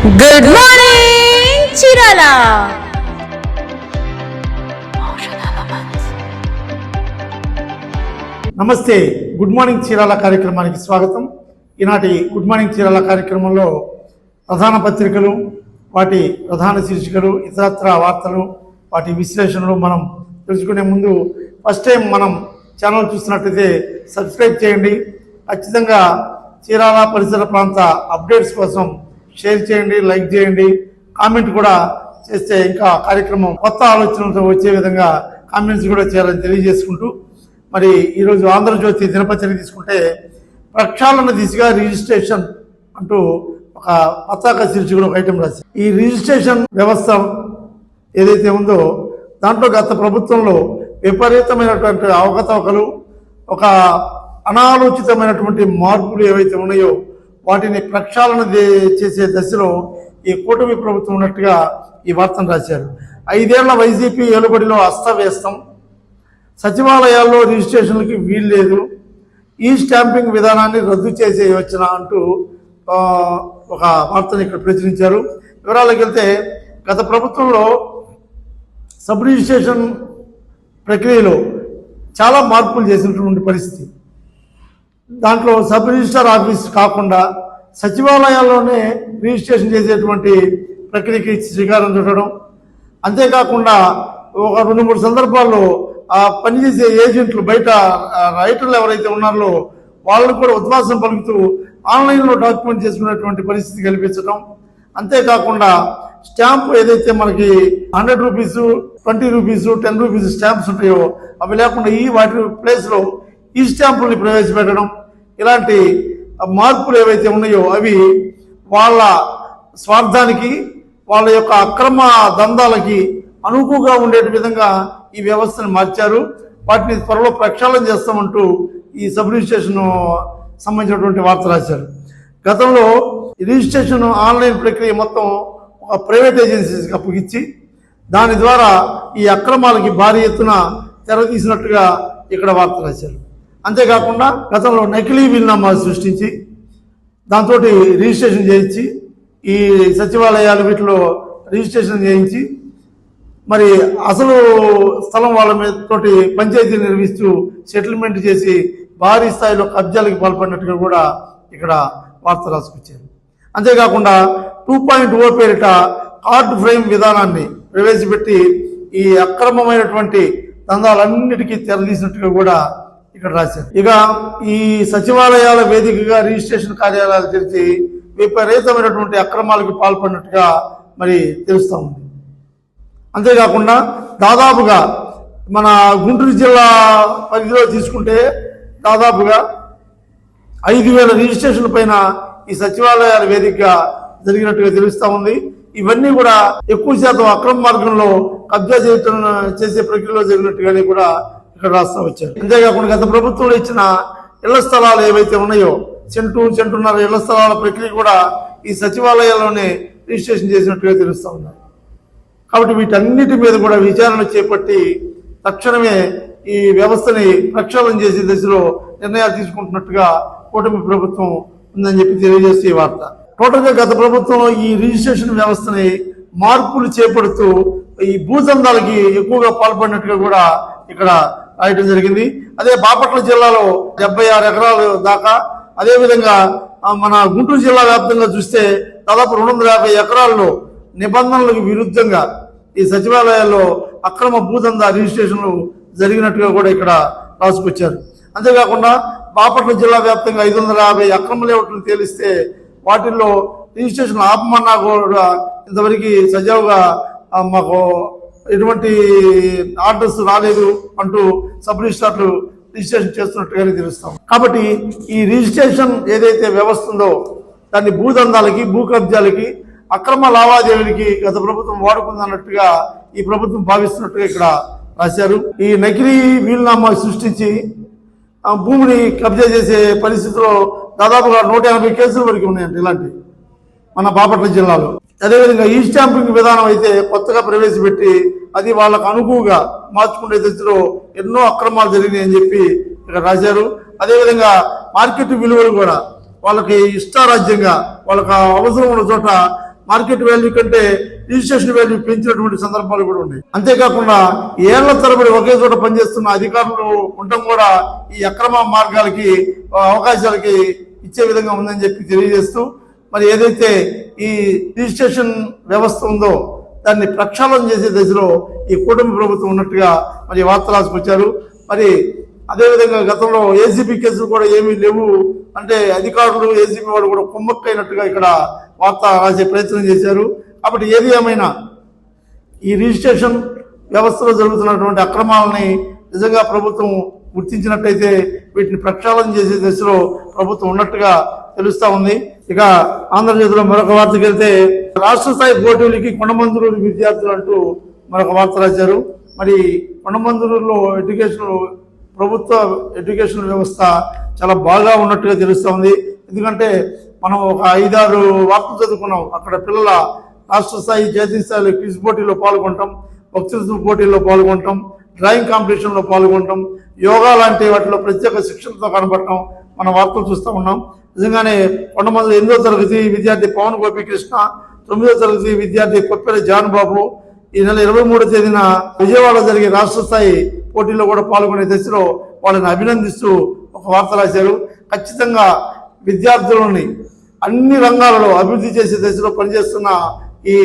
Good morning Chirala నమస్తే good morning Chirala కార్యక్రమానికి స్వాగతం. ఈనాటి గుడ్ మార్నింగ్ చీరాల కార్యక్రమంలో ప్రధాన పత్రికలు వాటి ప్రధాన శీర్షికలు ఇతరత్ర వార్తలు వాటి విశ్లేషణలు మనం తెలుసుకునే ముందు ఫస్ట్ టైం మనం ఛానల్ చూస్తున్నట్లయితే సబ్స్క్రైబ్ చేయండి. ఖచ్చితంగా చీరాల పరిసర ప్రాంత అప్డేట్స్ కోసం షేర్ చేయండి లైక్ చేయండి కామెంట్ కూడా చేస్తే ఇంకా కార్యక్రమం కొత్త ఆలోచనలతో వచ్చే విధంగా కామెంట్స్ కూడా చేయాలని తెలియజేసుకుంటూ మరి ఈరోజు ఆంధ్రజ్యోతి దినపత్రిక తీసుకుంటే ప్రక్షాళన దిశగా రిజిస్ట్రేషన్ అంటూ ఒక పతాక శీర్షికలో ఒక ఐటెం రాసి ఈ రిజిస్ట్రేషన్ వ్యవస్థ ఏదైతే ఉందో దాంట్లో గత ప్రభుత్వంలో విపరీతమైనటువంటి అవకతవకలు ఒక అనాలోచితమైనటువంటి మార్పులు ఏవైతే ఉన్నాయో వాటిని ప్రక్షాళన చేసే దశలో ఈ కూటమి ప్రభుత్వం ఉన్నట్టుగా ఈ వార్తను రాశారు. ఐదేళ్ళ వైసీపీ ఏలుబడిలో అస్తవ్యస్తం. సచివాలయాల్లో రిజిస్ట్రేషన్లకి వీలు లేదు. ఈ స్టాంపింగ్ విధానాన్ని రద్దు చేసే యోచన అంటూ ఒక వార్తను ఇక్కడ ప్రచురించారు. వివరాలకు వెళ్తే గత ప్రభుత్వంలో సబ్ రిజిస్ట్రేషన్ ప్రక్రియలో చాలా మార్పులు చేసినటువంటి పరిస్థితి. దాంట్లో సబ్ రిజిస్టర్ ఆఫీస్ కాకుండా సచివాలయాల్లోనే రిజిస్ట్రేషన్ చేసేటువంటి ప్రక్రియకి శ్రీకారం చుట్టడం. అంతేకాకుండా ఒక రెండు మూడు సందర్భాల్లో ఆ పనిచేసే ఏజెంట్లు బయట రైటర్లు ఎవరైతే ఉన్నారో వాళ్ళకు కూడా ఉద్వాసం పలుకుతూ ఆన్లైన్లో డాక్యుమెంట్ చేసుకునేటువంటి పరిస్థితి కల్పించడం అంతేకాకుండా స్టాంప్ ఏదైతే మనకి hundred rupees twenty rupees ten rupees stamps ఉంటాయో అవి లేకుండా ఈ వాటి ప్లేస్లో ఈ స్టాంపుల్ని ప్రవేశపెట్టడం. ఇలాంటి మార్పులు ఏవైతే ఉన్నాయో అవి వాళ్ళ స్వార్థానికి వాళ్ళ యొక్క అక్రమ దందాలకి అనుకుగా ఉండే విధంగా ఈ వ్యవస్థను మార్చారు. వాటిని త్వరలో ప్రక్షాళన చేస్తామంటూ ఈ సబ్ రిజిస్ట్రేషన్ సంబంధించినటువంటి వార్త రాశారు. గతంలో ఈ రిజిస్ట్రేషన్ ఆన్లైన్ ప్రక్రియ మొత్తం ఒక ప్రైవేట్ ఏజెన్సీస్కి అప్పగిచ్చి దాని ద్వారా ఈ అక్రమాలకి భారీ ఎత్తున తెరతీసినట్టుగా ఇక్కడ వార్త రాశారు. అంతేకాకుండా గతంలో నకిలీ బిల్నామాలు సృష్టించి దాంతో రిజిస్ట్రేషన్ చేయించి ఈ సచివాలయాలు వీటిలో రిజిస్ట్రేషన్ చేయించి మరి అసలు స్థలం వాళ్ళ మీద తోటి పంచాయతీ నిర్వహిస్తూ సెటిల్మెంట్ చేసి భారీ స్థాయిలో కబ్జాలకు పాల్పడినట్టుగా కూడా ఇక్కడ వార్త రాసుకొచ్చారు అంతేకాకుండా టూ పాయింట్ ఓ పేరిట కార్డ్ ఫ్రేమ్ విధానాన్ని ప్రవేశపెట్టి ఈ అక్రమమైనటువంటి దందాలన్నిటికీ తెరదీసినట్టుగా కూడా ఇక్కడ రాశారు. ఇక ఈ సచివాలయాల వేదికగా రిజిస్ట్రేషన్ కార్యాలయాలు తెరిచి విపరీతమైనటువంటి అక్రమాలకు పాల్పడినట్టుగా మరి తెలుస్తూ ఉంది. అంతేకాకుండా దాదాపుగా మన గుంటూరు జిల్లా పరిధిలో తీసుకుంటే దాదాపుగా ఐదు వేల రిజిస్ట్రేషన్ పైన ఈ సచివాలయాల వేదికగా జరిగినట్టుగా తెలుస్తూ ఉంది. ఇవన్నీ కూడా ఎక్కువ శాతం అక్రమ మార్గంలో కబ్జా చేయటం చేసే ప్రక్రియలో జరిగినట్టుగానే కూడా ఇక్కడ రాస్తా వచ్చారు. అంతేకాకుండా గత ప్రభుత్వంలో ఇచ్చిన ఇళ్ళ స్థలాలు ఏవైతే ఉన్నాయో సెంటు సెంటున్నర ఇళ్ళ స్థలాల ప్రక్రియ కూడా ఈ సచివాలయాల్లోనే రిజిస్ట్రేషన్ చేసినట్టుగా తెలుస్తూ ఉన్నారు కాబట్టి వీటన్నిటి మీద కూడా విచారణ చేపట్టి తక్షణమే ఈ వ్యవస్థని ప్రక్షాళన చేసే దశలో నిర్ణయాలు తీసుకుంటున్నట్టుగా కూటమి ప్రభుత్వం ఉందని చెప్పి తెలియజేస్తే ఈ వార్త. టోటల్గా గత ప్రభుత్వం ఈ రిజిస్ట్రేషన్ వ్యవస్థని మార్పులు చేపడుతూ ఈ భూదందాలకి ఎక్కువగా పాల్పడినట్టుగా కూడా ఇక్కడ రాయటం జరిగింది. అదే బాపట్ల జిల్లాలో డెబ్బై ఆరు ఎకరాలు దాకా. అదేవిధంగా మన గుంటూరు జిల్లా వ్యాప్తంగా చూస్తే దాదాపు రెండు వందల యాభై ఎకరాల్లో నిబంధనలకు విరుద్ధంగా ఈ సచివాలయాల్లో అక్రమ భూదందా రిజిస్ట్రేషన్లు జరిగినట్టుగా కూడా ఇక్కడ రాసుకొచ్చారు. అంతేకాకుండా బాపట్ల జిల్లా వ్యాప్తంగా ఐదు వందల యాభై అక్రమ లేవట్లు తేలిస్తే వాటిల్లో రిజిస్ట్రేషన్ ఆపమన్నా కూడా ఇంతవరకు సజావుగా మాకు ఎటువంటి ఆర్డర్స్ రాలేదు అంటూ సబ్ రిజిస్ట్రార్లు రిజిస్ట్రేషన్ చేస్తున్నట్టుగానే తెలుస్తాం. కాబట్టి ఈ రిజిస్ట్రేషన్ ఏదైతే వ్యవస్థ ఉందో దాన్ని భూదందాలకి భూ కబ్జాలకి అక్రమ లావాదేవీలకి గత ప్రభుత్వం వాడుకుందన్నట్టుగా ఈ ప్రభుత్వం భావిస్తున్నట్టుగా ఇక్కడ రాశారు. ఈ నకిలీ వీలునామా సృష్టించి భూమిని కబ్జా చేసే పరిస్థితిలో దాదాపుగా నూట ఎనభై కేసుల వరకు ఉన్నాయండి ఇలాంటివి మన బాపట్ల జిల్లాలో. అదేవిధంగా ఈ స్టాంపింగ్ విధానం అయితే కొత్తగా ప్రవేశపెట్టి అది వాళ్ళకు అనుకువగా మార్చుకునే దశలో ఎన్నో అక్రమాలు జరిగినాయి అని చెప్పి ఇక్కడ రాశారు. అదేవిధంగా మార్కెట్ విలువలు కూడా వాళ్ళకి ఇష్టారాజ్యంగా వాళ్ళకి అవసరం ఉన్న చోట మార్కెట్ వాల్యూ కంటే రిజిస్ట్రేషన్ వాల్యూ పెంచినటువంటి సందర్భాలు కూడా ఉన్నాయి. అంతేకాకుండా ఏళ్ళ తరబడి ఒకే చోట పనిచేస్తున్న అధికారులు ఉండటం కూడా ఈ అక్రమ మార్గాలకి అవకాశాలకి ఇచ్చే విధంగా ఉందని చెప్పి తెలియజేస్తూ మరి ఏదైతే ఈ రిజిస్ట్రేషన్ వ్యవస్థ ఉందో దాన్ని ప్రక్షాళన చేసే దశలో ఈ కూటమి ప్రభుత్వం ఉన్నట్టుగా మరి వార్త రాసుకొచ్చారు మరి అదేవిధంగా గతంలో ఏసీబీ కేసులు కూడా ఏమీ లేవు. అంటే అధికారులు ఏసీబీ వాడు కూడా కుమ్మక్కైనట్టుగా ఇక్కడ వార్త రాసే ప్రయత్నం చేశారు. కాబట్టి ఏది ఏమైనా ఈ రిజిస్ట్రేషన్ వ్యవస్థలో జరుగుతున్నటువంటి అక్రమాలని నిజంగా ప్రభుత్వం గుర్తించినట్టయితే వీటిని ప్రక్షాళన చేసే దశలో ప్రభుత్వం ఉన్నట్టుగా తెలుస్తా ఉంది. ఇక ఆంధ్రజ్యోతిలో మరొక వార్తకి వెళ్తే రాష్ట్ర స్థాయి పోటీలకి కొండమందూరు విద్యార్థులు అంటూ మరొక వార్త రాశారు. మరి కొండమందూరులో ఎడ్యుకేషన్ ప్రభుత్వ ఎడ్యుకేషన్ వ్యవస్థ చాలా బాగా ఉన్నట్టుగా తెలుస్తా ఉంది. ఎందుకంటే మనం ఒక ఐదారు వార్తలు చదువుకున్నాం. అక్కడ పిల్లల రాష్ట్ర స్థాయి జాతీయ స్థాయిలో క్విజ్ పోటీలో పాల్గొనటం వక్తృత్వ పోటీల్లో పాల్గొనటం డ్రాయింగ్ కాంపిటీషన్లో పాల్గొనటం యోగా లాంటి వాటిలో ప్రత్యేక శిక్షణతో కనబడటం మన వార్తలు చూస్తూ ఉన్నాం. నిజంగానే కొండమంది ఎనిమిదో తరగతి విద్యార్థి పవన్ గోపీకృష్ణ తొమ్మిదో తరగతి విద్యార్థి కొప్పెల జాన్ బాబు ఈ నెల ఇరవై మూడో తేదీన విజయవాడ జరిగే రాష్ట్ర స్థాయి పోటీల్లో కూడా పాల్గొనే దశలో వాళ్ళని అభినందిస్తూ ఒక వార్త రాశారు. ఖచ్చితంగా విద్యార్థులని అన్ని రంగాలలో అభివృద్ధి చేసే దశలో పనిచేస్తున్న ఈ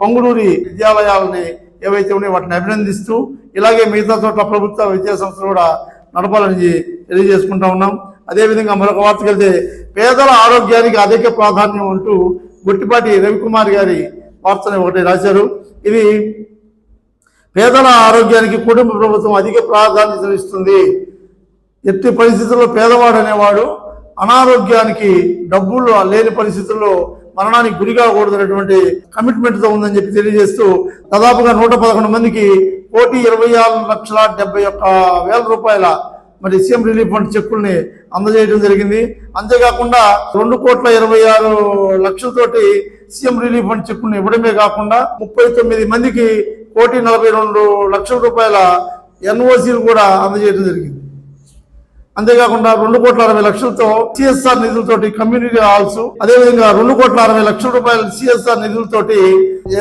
పొంగుడూరి విద్యాలయాలని ఏవైతే ఉన్నాయో వాటిని అభినందిస్తూ ఇలాగే మిగతా చోట్ల ప్రభుత్వ విద్యా సంస్థలు కూడా నడపాలని తెలియజేసుకుంటా ఉన్నాం. అదేవిధంగా మరొక వార్తకు వెళ్తే పేదల ఆరోగ్యానికి అధిక ప్రాధాన్యం అంటూ గొట్టిపాటి రవికుమార్ గారి వార్తను ఒకటి రాశారు. ఇది పేదల ఆరోగ్యానికి కుటుంబ ప్రభుత్వం అధిక ప్రాధాన్యత ఇస్తుంది. ఎట్టి పరిస్థితుల్లో పేదవాడు అనేవాడు అనారోగ్యానికి డబ్బులు లేని పరిస్థితుల్లో మరణానికి గురి కాకూడదనేటువంటి కమిట్మెంట్తో ఉందని చెప్పి తెలియజేస్తూ దాదాపుగా నూట పదకొండు మందికి కోటి ఇరవై ఆరు లక్షల డెబ్బై ఒక్క వేల రూపాయల మరి సీఎం రిలీఫ్ ఫండ్ చెక్కుల్ని అందజేయడం జరిగింది. అంతేకాకుండా రెండు కోట్ల ఇరవై ఆరు లక్షలతోటి సీఎం రిలీఫ్ ఫండ్ చెక్కుల్ని ఇవ్వడమే కాకుండా ముప్పై తొమ్మిది మందికి కోటి నలభై రెండు లక్షల రూపాయల ఎన్ఓసీలు కూడా అందజేయడం జరిగింది. అంతేకాకుండా రెండు కోట్ల అరవై లక్షలతో సిఎస్ఆర్ నిధులతోటి కమ్యూనిటీ హాల్స్ అదేవిధంగా రెండు కోట్ల అరవై లక్షల రూపాయల సిఎస్ఆర్ నిధులతోటి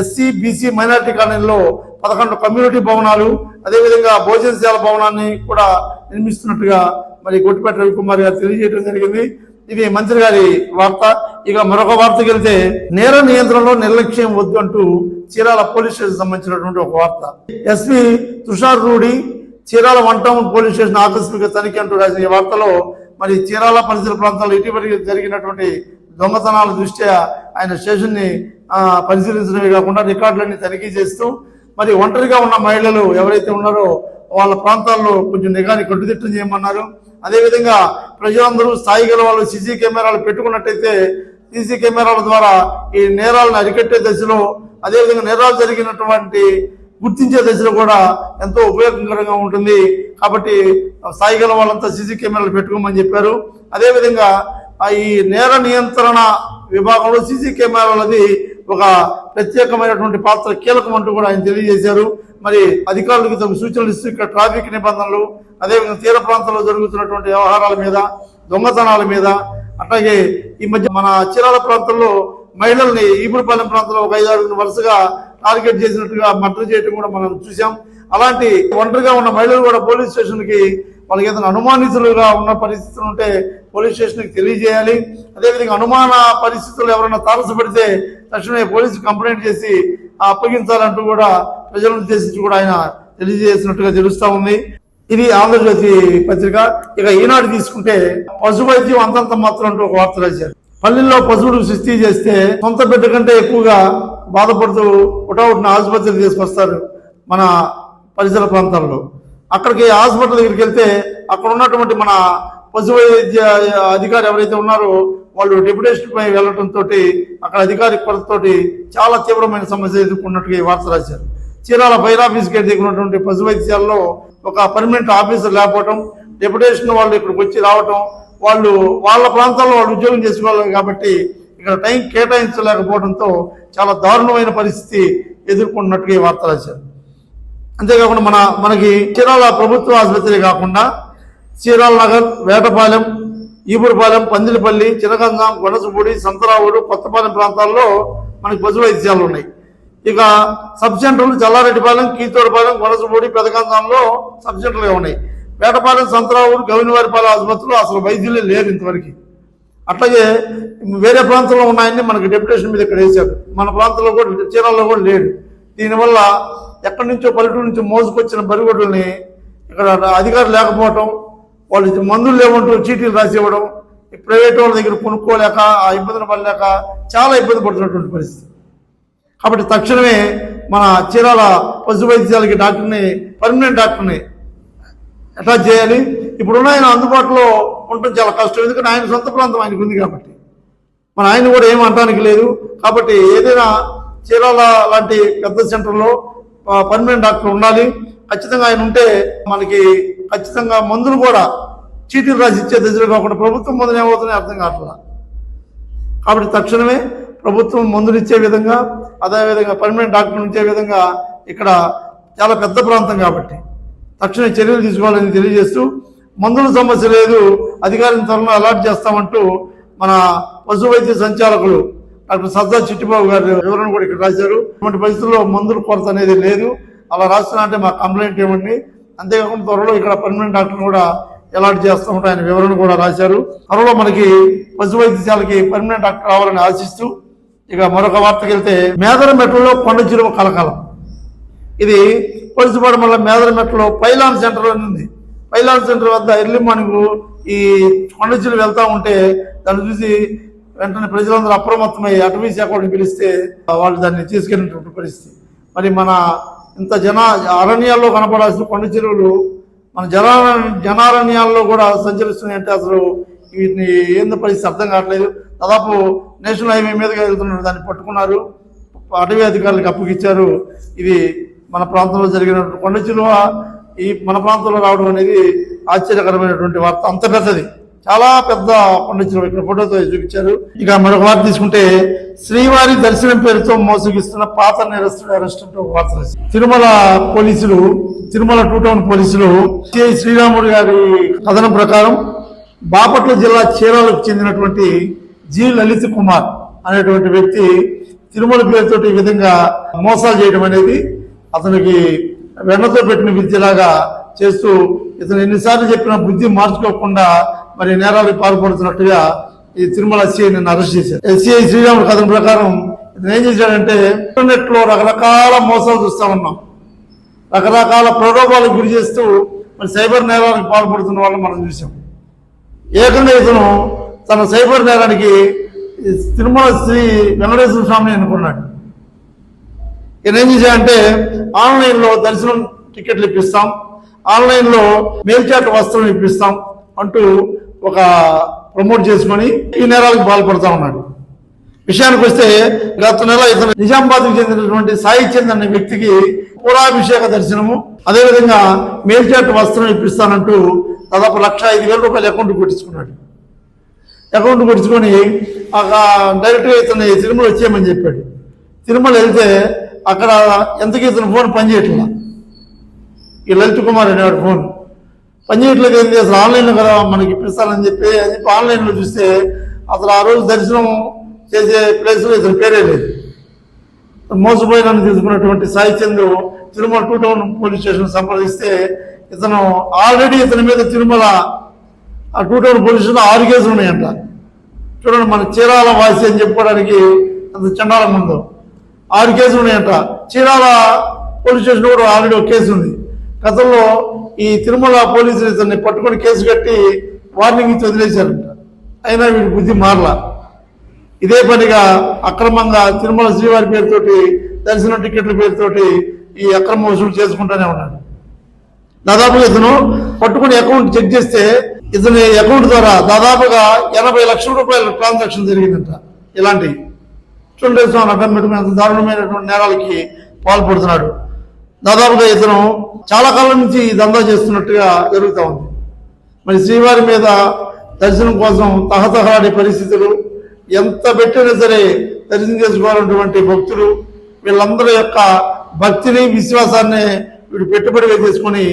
ఎస్సీ బీసీ మైనారిటీ కాలనీలో పదకొండు కమ్యూనిటీ భవనాలు అదేవిధంగా భోజనశాల భవనాన్ని కూడా నిర్మిస్తున్నట్టుగా మరి గొట్టిపేట రవికుమార్ గారు తెలియజేయడం జరిగింది. ఇది మంత్రి గారి వార్త. ఇక మరొక వార్తకి వెళ్తే నేర నియంత్రణలో నిర్లక్ష్యం వద్దు అంటూ చీరాల పోలీస్ స్టేషన్ సంబంధించినటువంటి ఒక వార్త. SP Tushar Rudi Chirala one town police station ఆకస్మిక తనిఖీ అంటూ రాసిన ఈ వార్తలో మరి చీరాల పరిసర ప్రాంతాల్లో ఇటీవల జరిగినటువంటి దొంగతనాల దృష్ట్యా ఆయన స్టేషన్ని పరిశీలించడమే కాకుండా రికార్డులన్నీ తనిఖీ చేస్తూ మరి ఒంటరిగా ఉన్న మహిళలు ఎవరైతే ఉన్నారో వాళ్ళ ప్రాంతాల్లో కొంచెం నిఘాని కట్టుదిట్టం చేయమన్నారు. అదేవిధంగా ప్రజలందరూ స్థాయి గల వాళ్ళు సీసీ కెమెరాలు పెట్టుకున్నట్టయితే సీసీ కెమెరాల ద్వారా ఈ నేరాలను అరికట్టే దశలో అదేవిధంగా నేరాలు జరిగినటువంటి గుర్తించే దశలో కూడా ఎంతో ఉపయోగకరంగా ఉంటుంది. కాబట్టి స్థాయి గల వాళ్ళంతా సీసీ కెమెరాలు పెట్టుకోమని చెప్పారు. అదేవిధంగా ఈ నేర నియంత్రణ విభాగంలో సీసీ కెమెరాలది ఒక ప్రత్యేకమైనటువంటి పాత్ర కీలకం అంటూ కూడా ఆయన తెలియజేశారు. మరి అధికారులకు తమ సూచనలు ఇస్తూ ఇక్కడ ట్రాఫిక్ నిబంధనలు అదేవిధంగా తీర ప్రాంతంలో జరుగుతున్నటువంటి వ్యవహారాల మీద దొంగతనాల మీద అట్లాగే ఈ మధ్య మన చీరాల ప్రాంతంలో మహిళల్ని ఈపురపాలెం ప్రాంతంలో ఒక ఐదారు వరుసగా టార్గెట్ చేసినట్టుగా మర్డర్ చేయడం కూడా మనం చూసాం అలాంటి ఒంటరిగా ఉన్న మహిళలు కూడా పోలీస్ స్టేషన్కి వాళ్ళకి ఏదైనా అనుమానితులుగా ఉన్న పరిస్థితులు ఉంటే పోలీస్ స్టేషన్కి తెలియజేయాలి. అదేవిధంగా అనుమాన పరిస్థితులు ఎవరైనా తారసపడితే తక్షణమే పోలీసు కంప్లైంట్ చేసి ఆ అప్పగించాలంటూ కూడా ప్రజలను ఉద్దేశించి కూడా ఆయన తెలియజేసినట్టుగా తెలుస్తా ఉంది. ఇది ఆంధ్రజ్యోతి పత్రిక. ఇక ఈనాడు తీసుకుంటే పశు వైద్యం అంతంత మాత్రం అంటూ ఒక వార్త రాశారు. పల్లెల్లో పశువులు సృష్టి చేస్తే సొంత బిడ్డ కంటే ఎక్కువగా బాధపడుతూ ఉటావుటిన ఆసుపత్రికి తీసుకొస్తారు మన పరిసర ప్రాంతాల్లో. అక్కడికి హాస్పిటల్ దగ్గరికి వెళ్తే అక్కడ ఉన్నటువంటి మన పశు వైద్య అధికారి ఎవరైతే ఉన్నారో వాళ్ళు డెప్యుటేషన్ పై వెళ్ళడంతో అక్కడ అధికారి కొరతతోటి చాలా తీవ్రమైన సమస్య ఎదుర్కొన్నట్టుగా ఈ వార్త రాశారు. చీరాల ఫైర్ ఆఫీస్ గేట్ దగ్గర ఉన్నటువంటి పశు వైద్యాల్లో ఒక పర్మనెంట్ ఆఫీసర్ లేకపోవడం డెప్యుటేషన్ వాళ్ళు ఇక్కడికి వచ్చి రావటం వాళ్ళు వాళ్ళ ప్రాంతాల్లో వాళ్ళు ఉద్యోగం చేసుకోవాలి కాబట్టి ఇక్కడ టైం కేటాయించలేకపోవడంతో చాలా దారుణమైన పరిస్థితి ఎదుర్కొన్నట్టుగా ఈ వార్త రాశారు. అంతేకాకుండా మన మనకి చీరాల ప్రభుత్వ ఆసుపత్రి కాకుండా చీరాల నగర్ వేటపాలెం ఈపురపాలెం పందిలిపల్లి చినగంజాం గొనసపూడి సంతరావుడు కొత్తపాలెం ప్రాంతాల్లో మనకి పశు వైద్యాలు ఉన్నాయి. ఇక సబ్ సెంటర్లు చల్లారెడ్డిపాలెం కీతోడిపాలెం కొనసపూడి పెదకందంలో సబ్ సెంటర్లుగా ఉన్నాయి. వేటపాలెం సంతరావుడు గవినవారిపాలెం ఆసుపత్రులు అసలు వైద్యులే లేరు ఇంతవరకు. అట్లాగే వేరే ప్రాంతంలో ఉన్నాయని మనకి డెప్యుటేషన్ మీద ఇక్కడ వేశారు. మన ప్రాంతంలో కూడా చీరాల్లో కూడా లేడు దీనివల్ల ఎక్కడి నుంచో పల్లెటూరు నుంచి మోసుకొచ్చిన బరిగొడ్లని ఇక్కడ అధికారులు లేకపోవటం వాళ్ళు మందులు లేవంటూ చీటీలు రాసివ్వడం ఈ ప్రైవేట్ వాళ్ళ దగ్గర కొనుక్కోలేక ఆ ఇబ్బందులు పడలేక చాలా ఇబ్బంది పడుతున్నటువంటి పరిస్థితి. కాబట్టి తక్షణమే మన చీరాల పశు వైద్యాలకి డాక్టర్ని పర్మనెంట్ డాక్టర్ని అటాచ్ చేయాలి. ఇప్పుడున్న ఆయన అందుబాటులో ఉండటం చాలా కష్టం. ఎందుకంటే ఆయన సొంత ప్రాంతం ఆయనకు ఉంది కాబట్టి. మన ఆయన కూడా ఏం అనడానికి లేదు. కాబట్టి ఏదైనా చీరాల లాంటి పెద్ద సెంటర్లో పర్మనెంట్ డాక్టర్ ఉండాలి. ఖచ్చితంగా ఆయన ఉంటే మనకి ఖచ్చితంగా మందులు కూడా చీటీలు రాసి ఇచ్చే దశలో కాకుండా ప్రభుత్వం మందులు ఏమవుతున్నాయి అర్థం కావట్లా. కాబట్టి తక్షణమే ప్రభుత్వం మందులు ఇచ్చే విధంగా అదేవిధంగా పర్మనెంట్ డాక్టర్ ఉంచే విధంగా ఇక్కడ చాలా పెద్ద ప్రాంతం కాబట్టి తక్షణ చర్యలు తీసుకోవాలని తెలియజేస్తూ మందుల సమస్య లేదు అధికారుల త్వరలో అలాట్ చేస్తామంటూ మన పశు వైద్య సంచాలకులు డాక్టర్ సజ్జా చిట్టిబాబు గారి వివరణ కూడా ఇక్కడ రాశారు. ఇటువంటి పరిస్థితుల్లో మందుల కొరత అనేది లేదు. అలా రాస్తున్నా అంటే మా కంప్లైంట్ ఇవ్వండి అంతేకాకుండా త్వరలో ఇక్కడ పర్మనెంట్ డాక్టర్ కూడా ఎలాంటి చేస్తామంటే ఆయన వివరణ కూడా రాశారు. త్వరలో మనకి పశు వైద్యశాలకి పర్మనెంట్ డాక్టర్ రావాలని ఆశిస్తూ ఇక మరొక వార్తకి వెళ్తే మేదర మెట్లలో కొండ చిరువ కలకాలం. ఇది పొలిసిపాడు మళ్ళీ మేదరమెట్లో పైలాన్ సెంటర్ అని ఉంది. పైలాన్ సెంటర్ వద్ద ఎర్లీ మార్నింగ్ ఈ కొండచిలు వెళ్తా ఉంటే దాన్ని చూసి వెంటనే ప్రజలందరూ అప్రమత్తమై అటవీ శాఖ వాడిని పిలిస్తే వాళ్ళు దాన్ని తీసుకెళ్ళినటువంటి పరిస్థితి. మరి మన ఇంత జన అరణ్యాల్లో కనపడాల్సిన కొండ చెరువులు మన జన జనారణ్యాల్లో కూడా సంచరిస్తున్నాయంటే అసలు వీటిని ఏందో పరిస్థితి? అర్థం కావట్లేదు. దాదాపు నేషనల్ హైవే మీదుగా వెళ్తున్నారు. దాన్ని పట్టుకున్నారు. అటవీ అధికారులకు అప్పగిచ్చారు ఇది మన ప్రాంతంలో జరిగిన కొండ చిలువ ఈ మన ప్రాంతంలో రావడం అనేది ఆశ్చర్యకరమైనటువంటి వార్త. అంత పెద్దది. చాలా పెద్ద కొండ ఇక్కడ ఫోటోతో చూపించారు. ఇక మరొక వార్త తీసుకుంటే శ్రీవారి దర్శనం పేరుతో మోసగిస్తున్న పాత నేరస్తుడు అరెస్ట్ అంటూ ఒక వార్త తిరుమల పోలీసులు తిరుమల టూ టౌన్ పోలీసులు శ్రీ శ్రీరాముడు గారి కథనం ప్రకారం బాపట్ల జిల్లా చీరాలకు చెందినటువంటి జి. లలిత్ కుమార్ అనేటువంటి వ్యక్తి తిరుమల పేరుతోటి ఈ విధంగా మోసాలు చేయడం అనేది అతనికి వెన్నతో పెట్టిన విద్యలాగా చేస్తూ ఇతను ఎన్నిసార్లు చెప్పిన బుద్ధి మార్చుకోకుండా మరి నేరాలకు పాల్పడుతున్నట్టుగా ఈ తిరుమల సిఐ నిన్ను అరెస్ట్ చేశారు. ఎస్ఐ శ్రీరాముడు కథనం ప్రకారం ఇతను ఏం చేశాడంటే ఇంటర్నెట్లో రకరకాల మోసాలు చూస్తా ఉన్నాం. రకరకాల ప్రలోభాలకు గురి చేస్తూ మరి సైబర్ నేరాలకు పాల్పడుతున్న వాళ్ళని మనం చూసాం ఏకంగా ఇతను తన సైబర్ నేరానికి తిరుమల శ్రీ వెంకటేశ్వర స్వామిని అనుకున్నాడు. ఈయన ఏం చేశాడంటే ఆన్లైన్లో దర్శనం టికెట్లు ఇప్పిస్తాం ఆన్లైన్లో మేల్చాట్ వస్త్రం ఇప్పిస్తాం అంటూ ఒక ప్రమోట్ చేసుకొని ఈ నేరాలకు పాల్పడుతూ ఉన్నాడు. విషయానికి వస్తే గత నెల ఇతను నిజామాబాద్కు చెందినటువంటి సాయి చంద్ అనే వ్యక్తికి పూరాభిషేక దర్శనము అదేవిధంగా మేల్చాట్ వస్త్రం ఇప్పిస్తానంటూ దాదాపు లక్ష ఐదు వేల రూపాయలు అకౌంట్ కొట్టించుకున్నాడు. అకౌంట్ కొట్టించుకొని డైరెక్ట్గా ఇతను తిరుమల వచ్చేయమని చెప్పాడు. తిరుమల వెళ్తే అక్కడ ఎంతకీ ఇతను ఫోన్ పనిచేయట్లా? ఈ లలిత్ కుమార్ అనేవాడు ఫోన్ పనిచేయట్లేదు ఏంది అసలు ఆన్లైన్లో కదా మనకి ఇప్పిస్తానని చెప్పి అని చెప్పి ఆన్లైన్లో చూస్తే అసలు ఆ రోజు దర్శనం చేసే ప్లేస్లో ఇతని పేరే లేదు. మోసపోయిన తీసుకున్నటువంటి Sai Chandru Tirumala two town police station సంప్రదిస్తే ఇతను ఆల్రెడీ ఇతని మీద తిరుమల ఆ టూ టౌన్ పోలీస్ స్టేషన్ ఆరు కేసులు ఉన్నాయంట. చూడండి మన చీరాల వాసి అని చెప్పుకోవడానికి అంత చండాలం ఉందో. ఆరు కేసులు ఉన్నాయంట. చీరాల పోలీస్ స్టేషన్ కూడా ఆల్రెడీ ఒక కేసు ఉంది. గతంలో ఈ తిరుమల పోలీసులు ఇతన్ని పట్టుకొని కేసు కట్టి వార్నింగ్ ఇచ్చి వదిలేశారంట అయినా వీడి బుద్ధి మారలా. ఇదే పనిగా అక్రమంగా తిరుమల శ్రీవారి పేరుతోటి దర్శనం టికెట్ల పేరుతోటి ఈ అక్రమ వసూలు చేసుకుంటూనే ఉన్నాడు. దాదాపుగా ఇతను పట్టుకుని అకౌంట్ చెక్ చేస్తే ఇతని అకౌంట్ ద్వారా దాదాపుగా ఎనభై లక్షల రూపాయల ట్రాన్సాక్షన్ జరిగిందంట. ఇలాంటివి చూడండి స్వామి అడ్డం పెట్టుకుని అంత దారుణమైనటువంటి నేరాలకి పాల్పడుతున్నాడు. దాదాపుగా ఇతను చాలా కాలం నుంచి ఈ దందా చేస్తున్నట్టుగా జరుగుతూ ఉంది. మరి శ్రీవారి మీద దర్శనం కోసం తహతహలాడే పరిస్థితులు ఎంత పెట్టినా సరే దర్శనం చేసుకోవాలన్నటువంటి భక్తులు వీళ్ళందరి యొక్క భక్తిని విశ్వాసాన్ని వీడు పెట్టుబడిగా చేసుకొని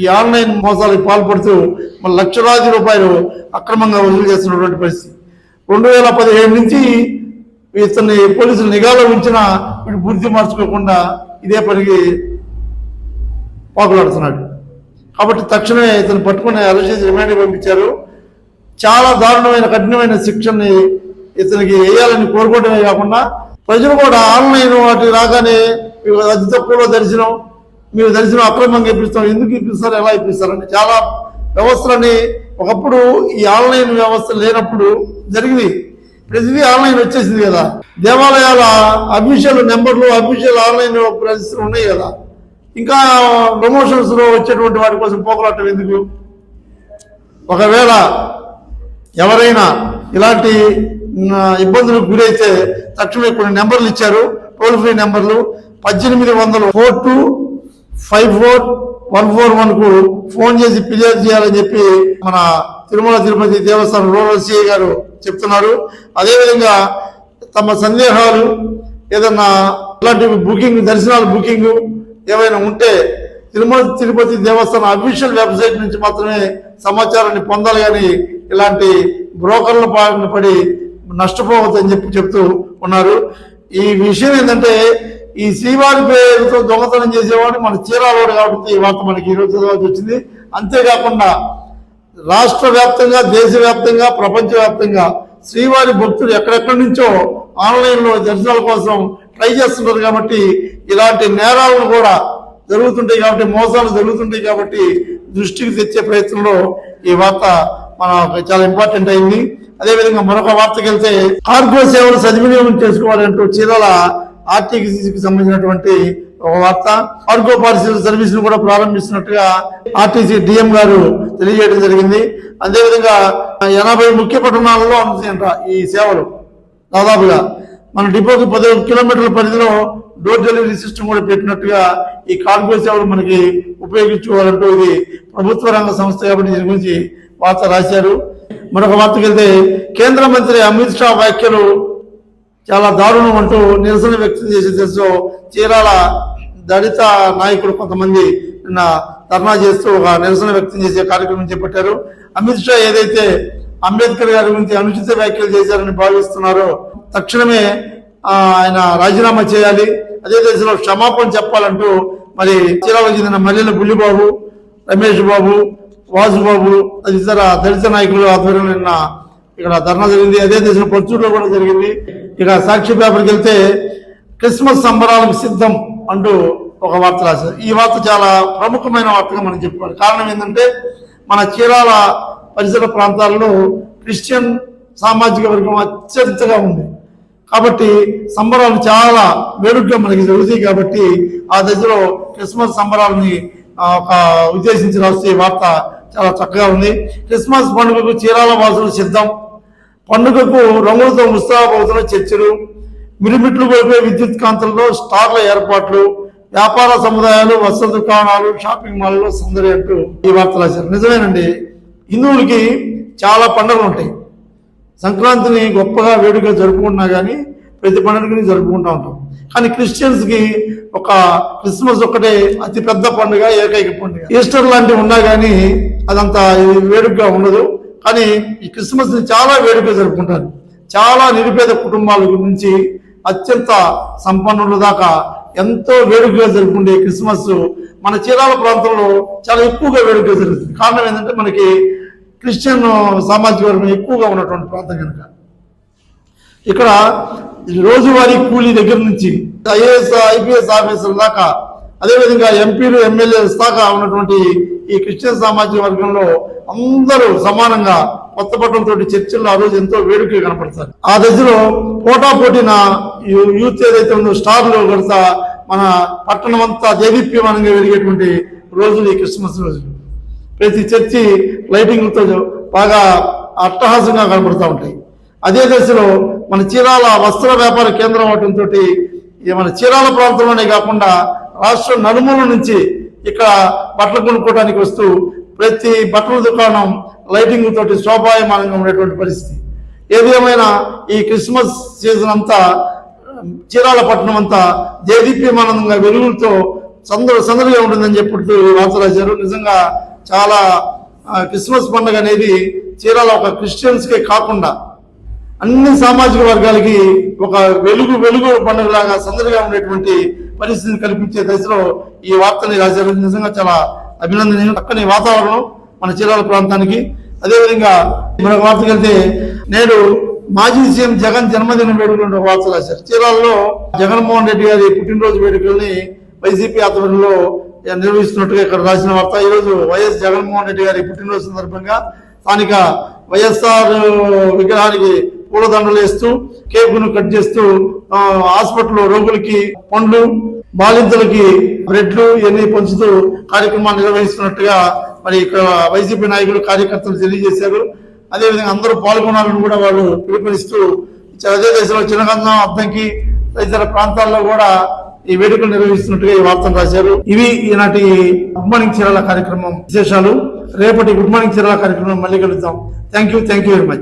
ఈ ఆన్లైన్ మోసాలకు పాల్పడుతూ మన లక్షలాది రూపాయలు అక్రమంగా వసూలు చేస్తున్నటువంటి పరిస్థితి. రెండు వేల పదిహేడు నుంచి ఇతన్ని పోలీసులు నిఘాలో ఉంచిన వీడు బుద్ధి మార్చుకోకుండా ఇదే పనికి పాకులాడుతున్నాడు కాబట్టి తక్షణమే ఇతను పట్టుకుని అరెస్ట్ చేసి రిమాండ్ పంపించారు. చాలా దారుణమైన కఠినమైన శిక్షని ఇతనికి వేయాలని కోరుకోవడమే కాకుండా ప్రజలు కూడా ఆన్లైన్ వాటి రాగానే మీకు అతి తక్కువలో దర్శనం మీరు దర్శనం అక్రమంగా ఇప్పిస్తాం ఎందుకు ఇప్పిస్తారు ఎలా ఇప్పిస్తారని చాలా వ్యవస్థలని ఒకప్పుడు ఈ ఆన్లైన్ వ్యవస్థ లేనప్పుడు జరిగింది. ప్రతిదీ ఆన్లైన్ వచ్చేసింది కదా. దేవాలయాల అఫీషియల్ నెంబర్లు అఫీషియల్ ఆన్లైన్ ప్రదర్శనలు ఉన్నాయి కదా. ఇంకా ప్రమోషన్స్లో వచ్చేటువంటి వాటి కోసం పోకలాటం ఎందుకు? ఒకవేళ ఎవరైనా ఇలాంటి ఇబ్బందులకు గురైతే తక్షణమే కొన్ని నెంబర్లు ఇచ్చారు. టోల్ ఫ్రీ నెంబర్లు పద్దెనిమిది వందలు four two five four one four వన్కు phone చేసి ఫిర్యాదు చేయాలని చెప్పి మన తిరుమల తిరుపతి దేవస్థానం రూరల్ సిఐ గారు చెప్తున్నారు. అదేవిధంగా తమ సందేహాలు ఏదన్నా ఇలాంటి బుకింగ్ దర్శనాల బుకింగ్ ఏమైనా ఉంటే తిరుమల తిరుపతి దేవస్థానం అఫీషియల్ వెబ్సైట్ నుంచి మాత్రమే సమాచారాన్ని పొందాలి కానీ ఇలాంటి బ్రోకర్ల పాలన పడి నష్టపోవద్దని చెప్పి చెప్తూ ఉన్నారు. ఈ విషయం ఏంటంటే ఈ శ్రీవారి పేరుతో దొంగతనం చేసేవాడు మన చీరాలోడు కాబట్టి ఈ వార్త మనకి ఈరోజు చదవాల్సి వచ్చింది. అంతేకాకుండా రాష్ట్ర వ్యాప్తంగా దేశవ్యాప్తంగా ప్రపంచవ్యాప్తంగా శ్రీవారి భక్తులు ఎక్కడెక్కడి నుంచో ఆన్లైన్లో దర్శనాల కోసం ట్రై చేస్తుంటారు కాబట్టి ఇలాంటి నేరాలను కూడా జరుగుతుంటాయి కాబట్టి మోసాలు జరుగుతుంటాయి కాబట్టి దృష్టికి తెచ్చే ప్రయత్నంలో ఈ వార్త మన చాలా ఇంపార్టెంట్ అయింది. అదేవిధంగా మరొక వార్తకి వెళ్తే కార్గో సేవలు సద్వినియోగం చేసుకోవాలంటూ చీరాల ఆర్టీసీకి సంబంధించినటువంటి ఒక వార్త. కార్గో పార్సిల్ సర్వీస్ను కూడా ప్రారంభిస్తున్నట్టుగా ఆర్టీసీ డిఎం గారు తెలియజేయడం జరిగింది. అదేవిధంగా ఎనభై ముఖ్య పట్టణాలలో అందుతాయంట ఈ సేవలు దాదాపుగా మన డిపోకి పదిహేను కిలోమీటర్ల పరిధిలో డోర్ డెలివరీ సిస్టమ్ కూడా పెట్టినట్టుగా ఈ కార్గో సేవలు మనకి ఉపయోగించుకోవాలంటూ ఇది ప్రభుత్వ రంగ సంస్థ కాబట్టి దీని గురించి వార్త రాశారు. మరొక వార్తకి వెళ్తే కేంద్ర మంత్రి అమిత్ షా వ్యాఖ్యలు చాలా దారుణం అంటూ నిరసన వ్యక్తం చేసే తెలుసు చీరాల దళిత నాయకులు కొంతమంది నిన్న ధర్నా చేస్తూ ఒక నిరసన వ్యక్తం చేసే కార్యక్రమం చేపట్టారు. అమిత్ షా ఏదైతే అంబేద్కర్ గారి గురించి అనుచిత వ్యాఖ్యలు చేశారని భావిస్తున్నారో. తక్షణమే ఆయన రాజీనామా చేయాలి. అదే దశలో క్షమాపణ చెప్పాలంటూ మరి చీరాలకు చెందిన మల్లెల బుల్లిబాబు రమేష్ బాబు వాసుబాబు తదితర దళిత నాయకులు ఆధ్వర్యంలో నిన్న ఇక్కడ ధర్నా జరిగింది. అదే దేశం పొత్తూరులో కూడా జరిగింది. ఇక్కడ సాక్షి పేపర్కి వెళ్తే క్రిస్మస్ సంబరాలకు సిద్ధం అంటూ ఒక వార్త రాశారు. ఈ వార్త చాలా ప్రముఖమైన వార్తగా మనం చెప్పుకోవాలి. కారణం ఏంటంటే మన చీరాల పరిసర ప్రాంతాల్లో క్రిస్టియన్ సామాజిక వర్గం అత్యంతగా ఉంది. కాబట్టి సంబరాలు చాలా వేడుకగా మనకి జరుగుతాయి కాబట్టి ఆ దశలో క్రిస్మస్ సంబరాలని ఒక ఉద్దేశించి రాస్తే వార్త చాలా చక్కగా ఉంది. క్రిస్మస్ పండుగకు చీరాల వాసులు సిద్ధం. పండుగకు రంగులతో ఉత్సాహపడుతున్న చర్చలు మిరుమిట్లు కొలిపే విద్యుత్ కాంతుల్లో స్టార్ల ఏర్పాట్లు. వ్యాపార సముదాయాలు వస్త్ర దుకాణాలు షాపింగ్ మాల్లో సందడి అంటూ ఈ వార్త రాశారు. నిజమేనండి? హిందువులకి చాలా పండుగలు ఉంటాయి. సంక్రాంతిని గొప్పగా వేడుకగా జరుపుకుంటున్నా కానీ ప్రతి పండుగని జరుపుకుంటూ ఉంటాం. కానీ క్రిస్టియన్స్కి ఒక క్రిస్మస్ ఒక్కటే అతిపెద్ద పండుగ ఏకైక పండుగ. ఈస్టర్ లాంటివి ఉన్నా కానీ అదంతా వేడుకగా ఉండదు. కానీ ఈ క్రిస్మస్ని చాలా వేడుకగా జరుపుకుంటారు. చాలా నిరుపేద కుటుంబాల నుంచి అత్యంత సంపన్నుల దాకా ఎంతో వేడుకగా జరుపుకుంటే క్రిస్మస్ మన చీరాల ప్రాంతంలో చాలా ఎక్కువగా వేడుకగా జరుగుతుంది. కారణం ఏంటంటే మనకి క్రిస్టియన్ సామాజిక వర్గం ఎక్కువగా ఉన్నటువంటి ప్రాంతం కనుక. ఇక్కడ రోజువారీ కూలీ దగ్గర నుంచి ఐఏఎస్ ఐపీఎస్ ఆఫీసర్ దాకా అదేవిధంగా ఎంపీలు ఎమ్మెల్యే దాకా ఉన్నటువంటి ఈ క్రిస్టియన్ సామాజిక వర్గంలో అందరూ సమానంగా కొత్త పట్టణంతో చర్చల్లో ఆ రోజు ఎంతో వేడుక కనపడతారు ఆ దశలో పోటా పోటీన యూత్ ఏదైతే ఉందో స్టార్లు కొడతా మన పట్టణం అంతా దేదీప్యమానంగా వెలిగేటువంటి రోజులు ఈ క్రిస్మస్ రోజులు. ప్రతి చర్చి లైటింగ్లతో బాగా అట్టహాసంగా కనపడుతూ ఉంటాయి. అదే దశలో మన చీరాల వస్త్ర వ్యాపార కేంద్రం అవటంతో మన చీరాల ప్రాంతంలోనే కాకుండా రాష్ట్ర నలుమూల నుంచి ఇక్కడ బట్టలు కొనుక్కోవడానికి వస్తూ ప్రతి బట్టల దుకాణం లైటింగ్ తోటి శోభాయమానంగా ఉండేటువంటి పరిస్థితి. ఏది ఏమైనా ఈ క్రిస్మస్ సీజన్ అంతా చీరాల పట్టణం అంతా దేదీప్యమానందంగా వెలుగులతో సందడి సందడిగా ఉంటుందని చెప్పుతూ వార్త రాశారు. నిజంగా చాలా క్రిస్మస్ పండుగ అనేది చీరాల ఒక క్రిస్టియన్స్కే కాకుండా అన్ని సామాజిక వర్గాలకి ఒక వెలుగు వెలుగు పండుగలాగా సందడిగా ఉండేటువంటి పరిస్థితిని కల్పించే దశలో ఈ వార్తని రాశారు. నిజంగా చాలా అభినందనీయం. చక్కని వాతావరణం మన చీరాల ప్రాంతానికి. అదేవిధంగా మరొక వార్తకి వెళ్తే నేడు మాజీ సీఎం జగన్ జన్మదిన వేడుకలు ఒక వార్త రాశారు. చీరాలలో జగన్మోహన్ రెడ్డి గారి పుట్టినరోజు వేడుకల్ని వైసీపీ ఆధ్వర్యంలో నిర్వహిస్తున్నట్టుగా ఇక్కడ రాసిన వార్త. ఈరోజు వైఎస్ జగన్మోహన్ రెడ్డి గారి పుట్టినరోజు సందర్భంగా స్థానిక వైఎస్ఆర్ విగ్రహానికి పూలదండలు వేస్తూ కేకును కట్ చేస్తూ హాస్పిటల్లో రోగులకి పండ్లు బాలింతలకి బ్రెడ్లు ఇవన్నీ పంచుతూ కార్యక్రమాలు నిర్వహిస్తున్నట్టుగా మరి ఇక్కడ వైసీపీ నాయకులు కార్యకర్తలు తెలియజేశారు. అదేవిధంగా అందరూ పాల్గొనాలని కూడా వాళ్ళు పిలుపునిస్తూ అదే దశలో చిన్నగంధం అద్దంకి తదితర ప్రాంతాల్లో కూడా ఈ వేడుకలు నిర్వహిస్తున్నట్టుగా ఈ వార్తలు రాశారు. ఇవి ఈనాటి గుడ్ మార్నింగ్ చీరాల కార్యక్రమం విశేషాలు. రేపటి గుడ్ మార్నింగ్ చీరాల కార్యక్రమం మళ్ళీ కలుద్దాం. Thank you thank you very much